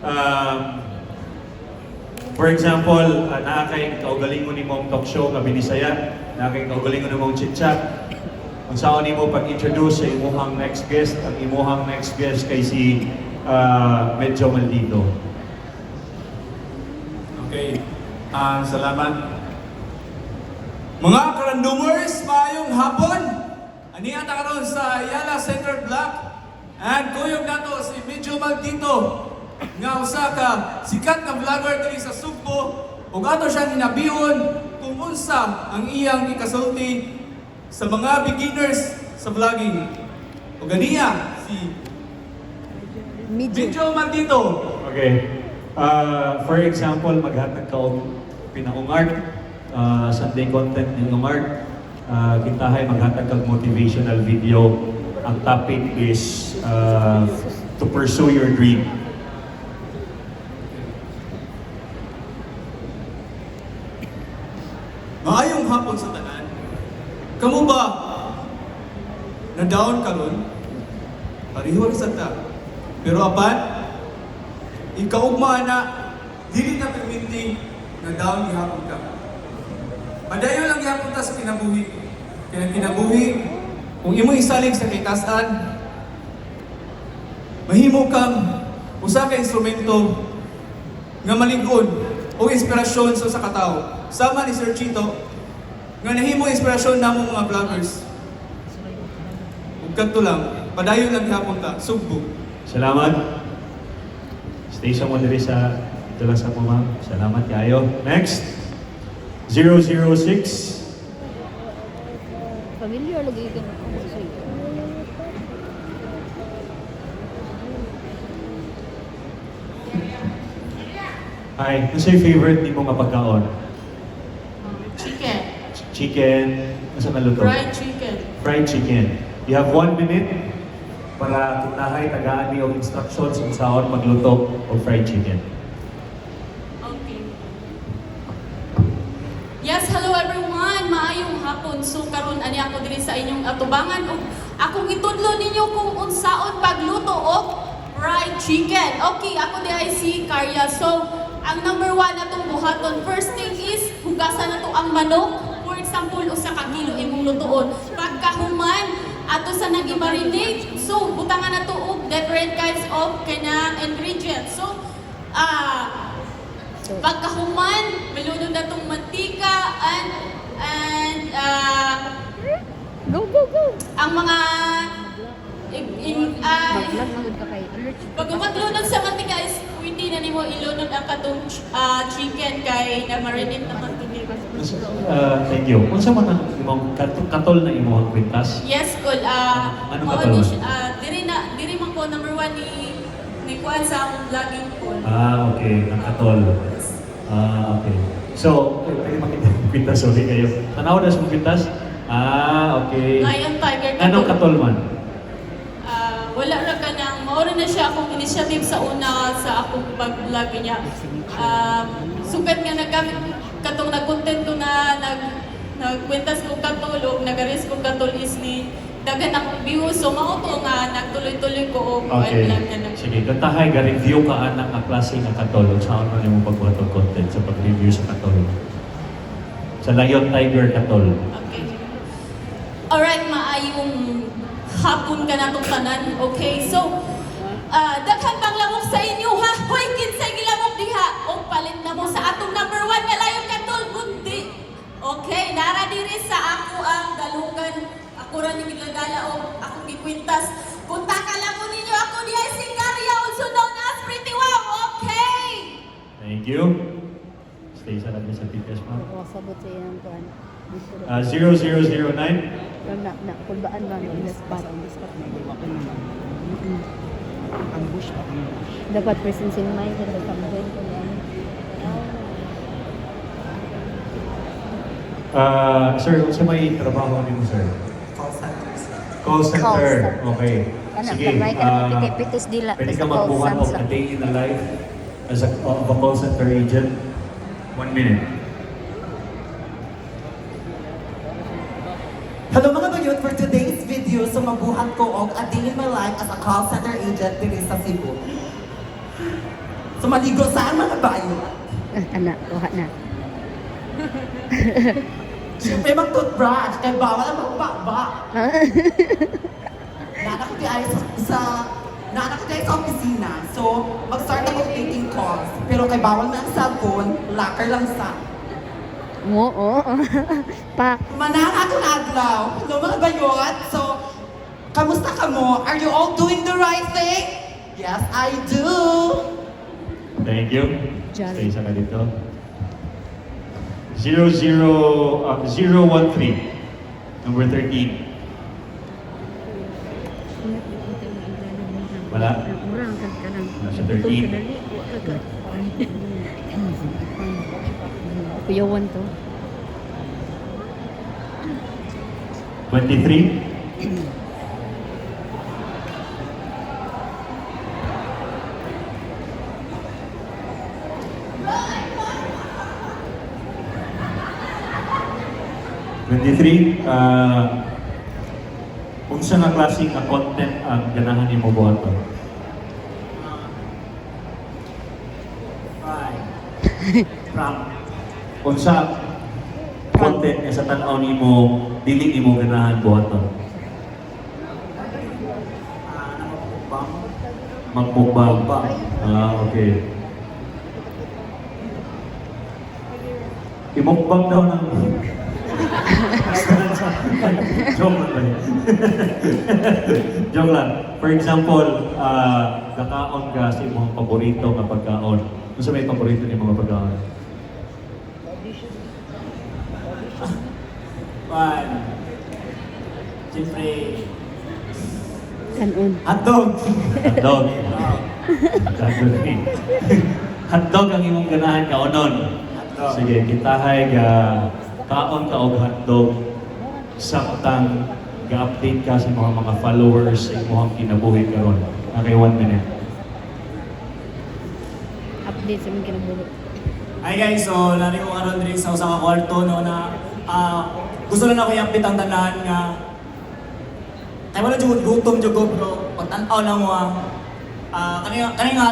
Um, for example, uh, naa kay kaugalingon ni mong talk show nga binisaya, naa kay kaugalingon ni mong chit-chat. Kung saan nimo pag-introduce sa imuhang next guest, ang imuhang next guest kay si uh, Medyo Maldito. Okay. Ah, salamat. Mga karandumers, maayong hapon. Ani ata karon sa Ayala Center Block. And kuyog nato si Medyo Maldito nga usa ka sikat na vlogger diri sa Sugbo ug ato siya ninabihon kung unsa ang iyang ikasulti sa mga beginners sa vlogging. Ug ganiya si Medyo. Medyo Maldito. Okay. Uh, for example, maghatag ka og pinaong art, uh, Sunday content ni art, uh, kintahay maghatag kag motivational video. Ang topic is uh, to pursue your dream. Maayong hapon sa tanan. Kamu ba na down karon? Pareho sad ta. Pero apan ikaugma na dili na perminti na down gihapon ka. Padayon lang gihapon ta sa kinabuhi. Kaya kinabuhi kung imo isalig sa kitasan mahimo kang usa ka instrumento nga malig-on o inspirasyon sa sa katao. Sama ni Sir Chito, nga nahimo inspirasyon namo mga vloggers. Ug kadto lang, padayon lang gihapon ta, sugbo. Salamat. Station mo diri sa dito lang sa mo ma'am. Salamat kayo. Next. 006. Familiar lagi ka na ako sa iyo. Hi, ano yung favorite ni mo nga pagkaon? Chicken. Chicken, ano sa naluto? Fried chicken. fried chicken. You have one minute para tutahay tagaan niyo instructions kung saan magluto o fried chicken. Okay. Yes, hello everyone. Maayong hapon. So karon ani ako diri sa inyong atubangan ug akong itudlo ninyo kung unsaon pagluto og fried chicken. Okay, ako di ay si Karya. So, ang number one atong buhaton, first thing is hugasan nato ang manok. For example, usa ka kilo imong lutoon. Pagkahuman, ato sa nag-marinate. So, butangan nato og different kinds of kanang ingredients. So, ah, Pagkahuman, malunod na itong mantika and and ah, Go, go, go! ang mga in, in, ah, Mag-vlog magod ka kay alert. pag maglunod sa mantika is pwede na nimo ilunod ang katong ah, chicken kay na marinate naman to Uh, thank you. Kung sa man ang imong katol, na imong kwintas? Yes, cool. Ah, Ano ni siya- ah, diri na diri man ko number one ni ni kuan sa akong vlogging ko. Ah, okay. Ang katol. Ah, okay. So, pwede makita kwintas. Sorry kayo. Tanaw na sa kwintas? Ah, okay. Lion Tiger Anong katol man? Ah, wala ra ka na siya akong initiative sa una sa akong pag-vlog niya. Um, sukat nga nagamit katong nag-content ko na nag nagkwentas ko katol o nagaris ko katol is ni dagan akong views so mao to nga nagtuloy-tuloy ko og Okay. lang na nag Sige, kantahay ga review ka anak nga klase nga katol. Sa ano yung pagbuhat ng content sa pag-review sa katol? Sa Lion Tiger katol. Okay. Alright, maayong hapon ka na tong tanan. Okay, so, ah daghan bang lamok sa inyo ha? Hoy, kinsay gilamok diha. O palit na mo sa atong number one nga layon katol kundi. Okay, nara diri sa ako ang dalugan. Ako ra ni gidala o akong gikwintas. Punta ka lang mo ninyo ako diha si Karya also known as Pretty Wow. Okay. Thank you. Stay sa natin sa PTS ma'am. Ako sabot sa iyang rin. Uh, 0009. Pero na, na, kulbaan ba ang the spot, on ambush pa. Dapat presence in mind sa pagkamagay ko ano. Uh, sir, kung sa may trabaho niyo sir? Call centers. Call center. Call center. Okay. Sige. ah, dila, Pwede ka magbuhat of center. a day in the life as a, of a call center agent. One minute. Hello mga bayot, for today's video, so mabuhat ko og a day in my life as a call center agent diri sa Cebu. So maligo saan mga bayo? Ah, anak, kuha na. Siyempre mag-toothbrush, kaya bawal ang magbaba. Naanak ko ay sa, sa naanak ko sa opisina. So, mag-start ako taking calls. Pero kay bawal na ang cellphone, locker lang sa. Oo, oo. Pa, Manang atong adlaw. Hello mga bayot. So, kamusta ka mo? Are you all doing the right thing? Yes, I do. Thank you. Diyan. Stay ka dito. 00, uh, 013. Number 13. Wala? Ng... Nasa 13. Kuyawan to. 23. Twenty-three, uh, unsa nga klase nga content ang ganahan nimo buhaton? From Unsa content nga sa tan-aw nimo dili nimo ganahan buhaton? Magmukbang. Ah, okay. Imukbang daw ng... Joke lang ba yun? Joke lang. For example, ah, kakaon ka sa imong paborito nga pagkaon. Kung sa may paborito ni mga pagkaon? One. Siyempre, Kanon. hotdog. Hotdog. Hotdog ang imong ganahan kaunon. Hotdog. Sige, kitahay ga kaon ka og hotdog samtang ga-update ka sa mga mga followers sa imong kinabuhi karon. Okay, one minute. Update sa mga kinabuhi. Hi guys, so nari ko karon diri sa usa ka kwarto no na ah, gusto lang ako i-update ang tanan nga kay wala jud gutom jud ko bro pag tan-aw na mo ah kani kani nga